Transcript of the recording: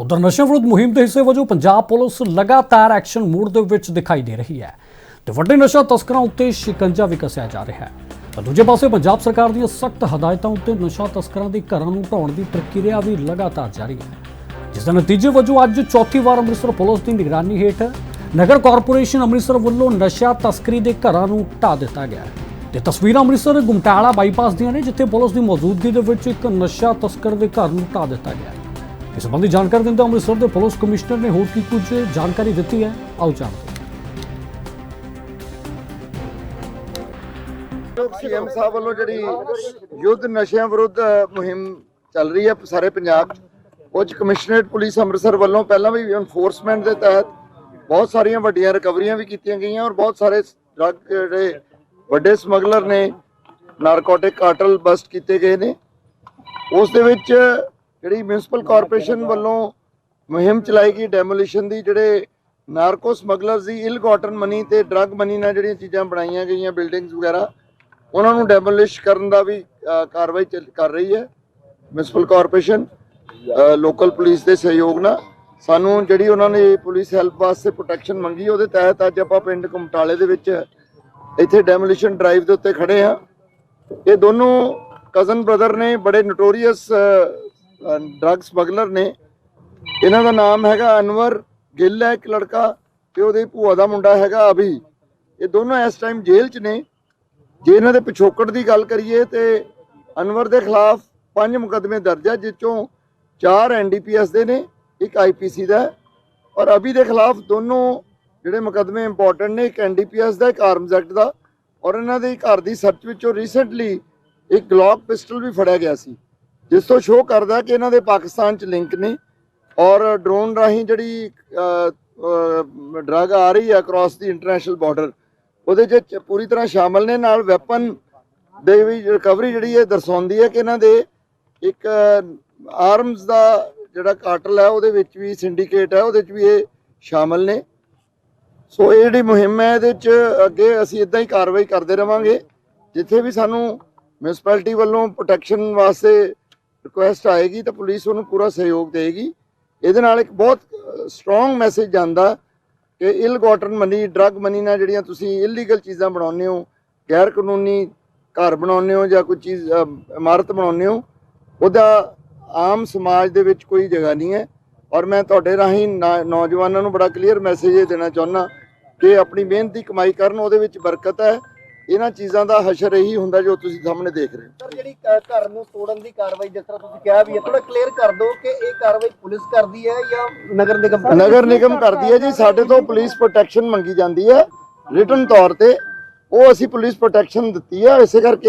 ਤਾਂ ਉਧਰ ਨਸ਼ਾ ਵਿਰੁੱਧ ਮੁਹਿੰਮ ਦੇ ਹਿੱਸੇ ਵਜੋਂ ਪੰਜਾਬ ਪੁਲਿਸ ਲਗਾਤਾਰ ਐਕਸ਼ਨ ਮੋਡ ਦੇ ਵਿੱਚ ਦਿਖਾਈ ਦੇ ਰਹੀ ਹੈ ਤੇ ਵੱਡੇ ਨਸ਼ਾ ਤਸਕਰਾਂ ਉੱਤੇ ਸ਼ਿਕੰਜਾ ਵੀ ਕੱਸਿਆ ਜਾ ਰਿਹਾ ਹੈ। ਤਾਂ ਦੂਜੇ ਪਾਸੇ ਪੰਜਾਬ ਸਰਕਾਰ ਦੀਆਂ ਸਖਤ ਹਦਾਇਤਾਂ ਉੱਤੇ ਨਸ਼ਾ ਤਸਕਰਾਂ ਦੇ ਘਰਾਂ ਨੂੰ ਢਾਉਣ ਦੀ ਪ੍ਰਕਿਰਿਆ ਵੀ ਲਗਾਤਾਰ ਜਾਰੀ ਹੈ। ਜਿਸ ਦੇ ਨਤੀਜੇ ਵਜੋਂ ਅੱਜ ਚੌਥੀ ਵਾਰ ਅੰਮ੍ਰਿਤਸਰ ਪੁਲਿਸ ਦੀ ਨਿਗਰਾਨੀ ਹੇਠ ਨਗਰ ਕਾਰਪੋਰੇਸ਼ਨ ਅੰਮ੍ਰਿਤਸਰ ਵੱਲੋਂ ਨਸ਼ਾ ਤਸਕਰੀ ਦੇ ਘਰਾਂ ਨੂੰ ਢਾਹ ਦਿੱਤਾ ਗਿਆ ਹੈ। ਤੇ ਤਸਵੀਰਾਂ ਅੰਮ੍ਰਿਤਸਰ ਗੁਮਟਾਲਾ ਬਾਈਪਾਸ ਦੀਆਂ ਨੇ, ਜਿੱਥੇ ਪੁਲਿਸ ਦੀ ਮੌਜੂਦਗੀ ਦੇ ਵਿੱਚ ਇੱਕ ਨਸ਼ਾ ਤਸਕਰ ਦੇ ਘਰ ਨੂੰ ਢਾਹ ਦਿੱਤਾ ਗਿਆ ਇਸ ਸੰਬੰਧੀ ਜਾਣਕਾਰੀ ਦਿੰਦੇ ਅੰਮ੍ਰਿਤਸਰ ਦੇ ਪੁਲਿਸ ਕਮਿਸ਼ਨਰ ਨੇ ਹੋਰ ਕੀ ਕੁਝ ਜਾਣਕਾਰੀ ਦਿੱਤੀ ਹੈ? ਆਓ ਜਾਣਦੇ ਹਾਂ। ਸੀਐਮ ਸਾਹਿਬ ਵੱਲੋਂ ਜਿਹੜੀ ਯੁੱਧ ਨਸ਼ਿਆਂ ਵਿਰੁੱਧ ਮੁਹਿੰਮ ਚੱਲ ਰਹੀ ਹੈ ਸਾਰੇ ਪੰਜਾਬ 'ਚ ਕਮਿਸ਼ਨਰੇਟ ਪੁਲਿਸ ਅੰਮ੍ਰਿਤਸਰ ਵੱਲੋਂ ਪਹਿਲਾਂ ਵੀ ਐਨਫੋਰਸਮੈਂਟ ਦੇ ਤਹਿਤ ਬਹੁਤ ਸਾਰੀਆਂ ਵੱਡੀਆਂ ਰਿਕਵਰੀਆਂ ਵੀ ਕੀਤੀਆਂ ਗਈਆਂ ਔਰ ਬਹੁਤ ਸਾਰੇ ਡਰੱਗ ਜਿਹੜੇ ਵੱਡੇ ਸਮਗਲਰ ਨੇ ਨਾਰਕੋਟਿਕ ਕਾਰਟਲ ਬਸਟ ਕੀਤੇ ਗਏ ਨੇ। ਉਸ ਦੇ ਵਿੱਚ ਜਿਹੜੀ ਮਿਊਨਿਸਪਲ ਕਾਰਪੋਰੇਸ਼ਨ ਵੱਲੋਂ ਮੁਹਿੰਮ ਚਲਾਈ ਗਈ ਡੈਮੋਲੀਸ਼ਨ ਦੀ, ਜਿਹੜੇ ਨਾਰਕੋ ਸਮਗਲਰਸ ਦੀ ਇਲ ਗਾਟਨ ਮਨੀ ਤੇ ਡਰੱਗ ਮਨੀ ਨਾਲ ਜਿਹੜੀਆਂ ਚੀਜ਼ਾਂ ਬਣਾਈਆਂ ਗਈਆਂ ਬਿਲਡਿੰਗਸ ਵਗੈਰਾ, ਉਹਨਾਂ ਨੂੰ ਡੈਮੋਲਿਸ਼ ਕਰਨ ਦਾ ਵੀ ਕਾਰਵਾਈ ਚੱਲ- ਕਰ ਰਹੀ ਹੈ ਮਿਊਨਿਸਪਲ ਕਾਰਪੋਰੇਸ਼ਨ ਲੋਕਲ ਪੁਲਿਸ ਦੇ ਸਹਿਯੋਗ ਨਾਲ। ਸਾਨੂੰ ਜਿਹੜੀ ਉਹਨਾਂ ਨੇ ਪੁਲਿਸ ਹੈਲਪ ਵਾਸਤੇ ਪ੍ਰੋਟੈਕਸ਼ਨ ਮੰਗੀ, ਉਹਦੇ ਤਹਿਤ ਅੱਜ ਆਪਾਂ ਪਿੰਡ ਕਮਟਾਲੇ ਦੇ ਵਿੱਚ ਇੱਥੇ ਡੈਮੋਲੀਸ਼ਨ ਡਰਾਈਵ ਦੇ ਉੱਤੇ ਖੜੇ ਆ ਇਹ ਦੋਨੋਂ ਕਜ਼ਨ ਬ੍ਰਦਰ ਨੇ ਬੜੇ ਨੋਟੋਰੀਅਸ ਡਰੱਗ ਸਮਗਲਰ ਨੇ। ਇਹਨਾਂ ਦਾ ਨਾਮ ਹੈਗਾ ਅਨਵਰ ਗਿੱਲ ਹੈ ਇੱਕ ਲੜਕਾ ਤੇ ਉਹਦੇ ਭੂਆ ਦਾ ਮੁੰਡਾ ਹੈਗਾ ਅਭੀ। ਇਹ ਦੋਨੋਂ ਇਸ ਟਾਈਮ ਜੇਲ੍ਹ 'ਚ ਨੇ। ਜੇ ਇਹਨਾਂ ਦੇ ਪਿਛੋਕੜ ਦੀ ਗੱਲ ਕਰੀਏ ਤੇ ਅਨਵਰ ਦੇ ਖਿਲਾਫ ਪੰਜ ਮੁਕੱਦਮੇ ਦਰਜ ਹੈ ਜਿਸ ਚੋਂ ਚਾਰ ਐਨਡੀਪੀਐਸ ਦੇ ਨੇ, ਇੱਕ ਆਈਪੀਸੀ ਦਾ ਔਰ ਅਭੀ ਦੇ ਖਿਲਾਫ ਦੋਨੋਂ ਜਿਹੜੇ ਮੁਕੱਦਮੇ ਇੰਪੋਰਟੈਂਟ ਨੇ, ਇੱਕ ਐਨਡੀਪੀਐਸ ਦਾ, ਇੱਕ ਆਰਮਸ ਐਕਟ ਦਾ। ਔਰ ਇਹਨਾਂ ਦੇ ਘਰ ਦੀ ਸਰਚ ਵਿੱਚੋਂ ਰੀਸੈਂਟਲੀ ਇੱਕ ਗਲੌਕ ਪਿਸਟਲ ਵੀ ਫੜਿਆ ਗਿਆ ਸੀ। ਜਿਸ ਤੋਂ ਸ਼ੋਅ ਕਰਦਾ ਕਿ ਇਹਨਾਂ ਦੇ ਪਾਕਿਸਤਾਨ 'ਚ ਲਿੰਕ ਨੇ ਔਰ ਡਰੋਨ ਰਾਹੀਂ ਜਿਹੜੀ ਡਰਗ ਆ ਰਹੀ ਹੈ ਅਕ੍ਰੋਸ ਦੀ ਇੰਟਰਨੈਸ਼ਨਲ ਬਾਰਡਰ ਉਹਦੇ 'ਚ ਪੂਰੀ ਤਰ੍ਹਾਂ ਸ਼ਾਮਲ ਨੇ। ਨਾਲ ਵੈਪਨ ਦੇ ਵੀ ਰਿਕਵਰੀ ਜਿਹੜੀ ਇਹ ਦਰਸਾਉਂਦੀ ਹੈ ਕਿ ਇਹਨਾਂ ਦੇ ਇੱਕ ਆਰਮਸ ਦਾ ਜਿਹੜਾ ਕਾਟਲ ਹੈ, ਉਹਦੇ ਵਿੱਚ ਵੀ ਸਿੰਡੀਕੇਟ ਹੈ, ਉਹਦੇ 'ਚ ਵੀ ਇਹ ਸ਼ਾਮਲ ਨੇ। ਸੋ ਇਹ ਜਿਹੜੀ ਮੁਹਿੰਮ ਹੈ, ਇਹਦੇ 'ਚ ਅੱਗੇ ਅਸੀਂ ਇਦਾਂ ਹੀ ਕਾਰਵਾਈ ਕਰਦੇ ਰਵਾਂਗੇ, ਜਿੱਥੇ ਵੀ ਸਾਨੂੰ ਮਿਊਨਿਸਪੈਲਿਟੀ ਵੱਲੋਂ ਪ੍ਰੋਟੈਕਸ਼ਨ ਵਾਸਤੇ ਰਿਕੁਐਸਟ ਆਏਗੀ ਤਾਂ ਪੁਲਿਸ ਉਹਨੂੰ ਪੂਰਾ ਸਹਿਯੋਗ ਦੇਗੀ ਇਹਦੇ ਨਾਲ ਇੱਕ ਬਹੁਤ ਸਟਰੋਂਗ ਮੈਸੇਜ ਜਾਂਦਾ ਕਿ ill gotten money drug money ਨਾਲ ਜਿਹੜੀਆਂ ਤੁਸੀਂ ਇਲੀਗਲ ਚੀਜ਼ਾਂ ਬਣਾਉਂਦੇ ਹੋ ਗੈਰ ਕਾਨੂੰਨੀ ਘਰ ਬਣਾਉਂਦੇ ਹੋ ਜਾਂ ਕੋਈ ਚੀਜ਼ ਇਮਾਰਤ ਬਣਾਉਂਦੇ ਹੋ, ਉਹਦਾ ਆਮ ਸਮਾਜ ਦੇ ਵਿੱਚ ਕੋਈ ਜਗ੍ਹਾ ਨਹੀਂ ਹੈ। ਔਰ ਮੈਂ ਤੁਹਾਡੇ ਰਾਹੀਂ ਨਾ- ਨੌਜਵਾਨਾਂ ਨੂੰ ਬੜਾ ਕਲੀਅਰ ਮੈਸੇਜ ਇਹ ਦੇਣਾ ਚਾਹੁੰਦਾ ਕਿ ਆਪਣੀ ਮਿਹਨਤ ਦੀ ਕਮਾਈ ਕਰਨ, ਉਹਦੇ ਵਿੱਚ ਬਰਕਤ ਹੈ। ਇਹਨਾਂ ਚੀਜ਼ਾਂ ਦਾ ਹਸ਼ਰ ਇਹੀ ਹੁੰਦਾ ਜੋ ਤੁਸੀਂ ਸਾਹਮਣੇ ਦੇਖ ਰਹੇ ਹੋ ਸਰ ਜਿਹੜੀ ਘਰ ਨੂੰ ਤੋੜਨ ਦੀ ਕਾਰਵਾਈ ਜਿਸ ਤਰ੍ਹਾਂ ਤੁਸੀਂ ਕਿਹਾ ਵੀ ਹੈ ਥੋੜਾ ਕਲੀਅਰ ਕਰ ਦਿਓ ਕਿ ਇਹ ਕਾਰਵਾਈ ਪੁਲਿਸ ਕਰਦੀ ਹੈ ਜਾਂ ਨਗਰ ਨਿਗਮ ਕਰਦੀ ਹੈ? ਨਗਰ ਨਿਗਮ ਕਰਦੀ ਹੈ ਜੀ ਸਾਡੇ ਤੋਂ ਪੁਲਿਸ ਪ੍ਰੋਟੈਕਸ਼ਨ ਮੰਗੀ ਜਾਂਦੀ ਹੈ ਰਿਟਨ ਤੌਰ ਤੇ ਉਹ ਅਸੀਂ ਪੁਲਿਸ ਪ੍ਰੋਟੈਕਸ਼ਨ ਦਿੱਤੀ ਹੈ ਇਸੇ ਕਰਕੇ